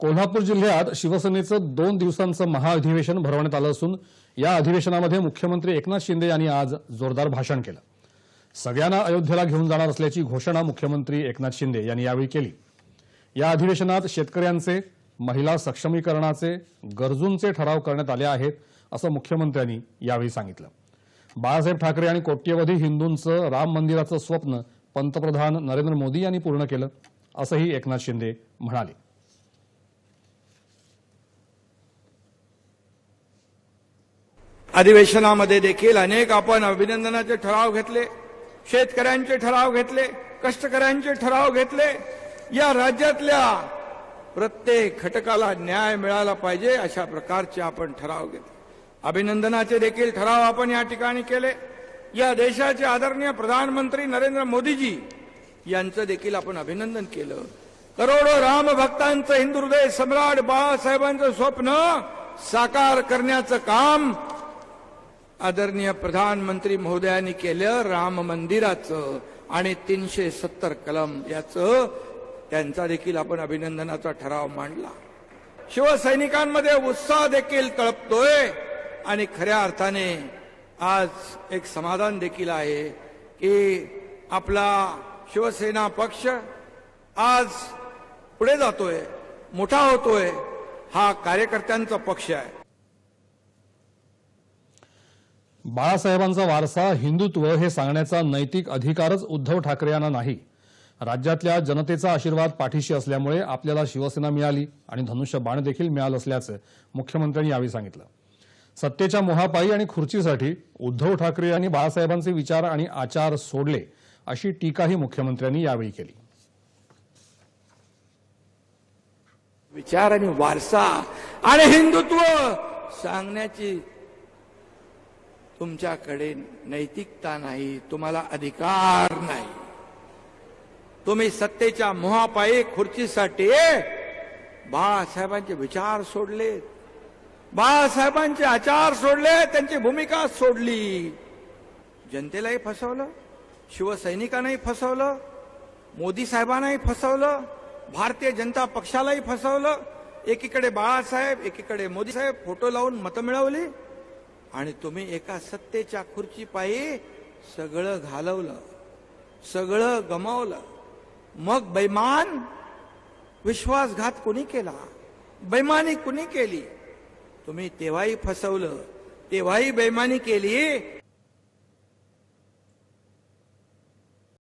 कोल्हापूर जिल्ह्यात शिवसेनेचं दोन दिवसांचं महाअधिवेशन भरवण्यात आलं असून या अधिवेशनामध्ये मुख्यमंत्री एकनाथ शिंदे यांनी आज जोरदार भाषण केलं. सगळ्यांना अयोध्येला घेऊन जाणार असल्याची घोषणा मुख्यमंत्री एकनाथ शिंदे यांनी यावेळी केली. या अधिवेशनात शेतकऱ्यांचे महिला सक्षमीकरणाचे गरजूंचे ठराव करण्यात आले आहेत असं मुख्यमंत्र्यांनी यावेळी सांगितलं. बाळासाहेब ठाकरे आणि कोट्यवधी हिंदूंचं राम मंदिराचं स्वप्न पंतप्रधान नरेंद्र मोदी यांनी पूर्ण केलं असंही एकनाथ शिंदे म्हणाले. अधिवेशनामध्ये देखील अनेक आपण अभिनंदनाचे ठराव घेतले शेतकऱ्यांचे ठराव घेतले कष्टकऱ्यांचे ठराव घेतले. या राज्यातल्या प्रत्येक घटकाला न्याय मिळाला पाहिजे अशा प्रकारचे आपण ठराव घेतले. अभिनंदनाचे देखील ठराव आपण या ठिकाणी केले. या देशाचे आदरणीय प्रधानमंत्री नरेंद्र मोदीजी यांचं देखील आपण अभिनंदन केलं. करोडो रामभक्तांचं हिंदू हृदय सम्राट बाळासाहेबांचं स्वप्न साकार करण्याचं काम आदरणीय प्रधानमंत्री महोदयांनी केलं राम मंदिराचं आणि तीनशे सत्तर कलम याचं त्यांचा देखील आपण अभिनंदनाचा ठराव मांडला. शिवसैनिकांमध्ये उत्साह देखील तळपतोय आणि खऱ्या अर्थाने आज एक समाधान देखील आहे की आपला शिवसेना पक्ष आज पुढे जातोय मोठा होतोय हा कार्यकर्त्यांचा पक्ष आहे. बाळासाहेबांचा वारसा हिंदुत्व हे सांगण्याचा नैतिक अधिकारच उद्धव ठाकरे यांना नाही. राज्यातल्या जनतेचा आशीर्वाद पाठीशी असल्यामुळे आपल्याला शिवसेना मिळाली आणि धनुष्य बाण देखील मिळालं असल्याचं मुख्यमंत्र्यांनी यावेळी सांगितलं. सत्तेच्या मोहापायी आणि खुर्चीसाठी उद्धव ठाकरे यांनी बाळासाहेबांचे विचार आणि आचार सोडले अशी टीकाही मुख्यमंत्र्यांनी यावेळी केली. विचार आणि वारसा आणि हिंदुत्व सांगण्याची तुमच्याकडे नैतिकता नाही तुम्हाला अधिकार नाही. तुम्ही सत्तेच्या मोहापायी खुर्चीसाठी बाळासाहेबांचे विचार सोडले. बाळासाहेबांचे आचार सोडले त्यांची भूमिका सोडली. जनतेलाही फसवलं शिवसैनिकांनाही फसवलं मोदी साहेबांनाही फसवलं भारतीय जनता पक्षालाही फसवलं. एकीकडे बाळासाहेब एकीकडे मोदी साहेब फोटो लावून मतं मिळवली. आणि तुम्ही एका सत्तेच्या खुर्ची पायी सगळं घालवलं सगळं गमावलं. मग बैमान विश्वासघात कुणी केला? बैमानी कुणी केली? तुम्ही तेव्हाही फसवलं तेव्हाही बैमानी केली